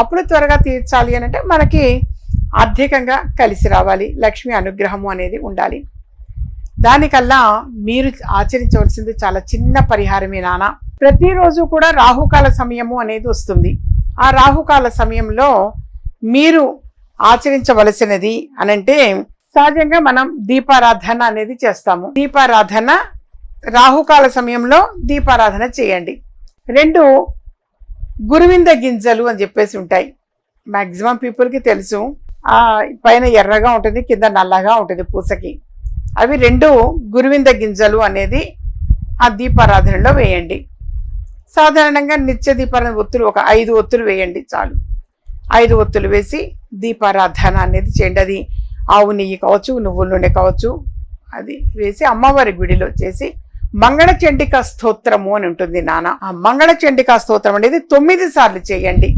అప్పుడు త్వరగా తీర్చాలి అని అంటే మనకి ఆర్థికంగా కలిసి రావాలి. లక్ష్మి అనుగ్రహము అనేది ఉండాలి. దానికల్లా మీరు ఆచరించవలసింది చాలా చిన్న పరిహారమే నాన్న. ప్రతిరోజు కూడా రాహుకాల సమయము అనేది వస్తుంది. ఆ రాహుకాల సమయంలో మీరు ఆచరించవలసినది అనంటే సహజంగా మనం దీపారాధన అనేది చేస్తాము. దీపారాధన రాహుకాల సమయంలో దీపారాధన చేయండి. రెండు గురువింద గింజలు అని చెప్పేసి ఉంటాయి. మ్యాక్సిమం పీపుల్కి తెలుసు. పైన ఎర్రగా ఉంటుంది కింద నల్లగా ఉంటుంది పూసకి. అవి రెండు గురువింద గింజలు అనేది ఆ దీపారాధనలో వేయండి. సాధారణంగా నిత్య దీపారాధన ఒత్తులు ఒక ఐదు ఒత్తులు వేయండి చాలు. ఐదు ఒత్తులు వేసి దీపారాధన అనేది చేయండి. అది ఆవు నెయ్యి కావచ్చు నువ్వుల నూనె కావచ్చు అది వేసి అమ్మవారి గుడిలో చేసి మంగళచండికా స్తోత్రము అని ఉంటుంది నాన్న ఆ మంగళచండికా స్తోత్రం అనేది తొమ్మిది సార్లు చేయండి.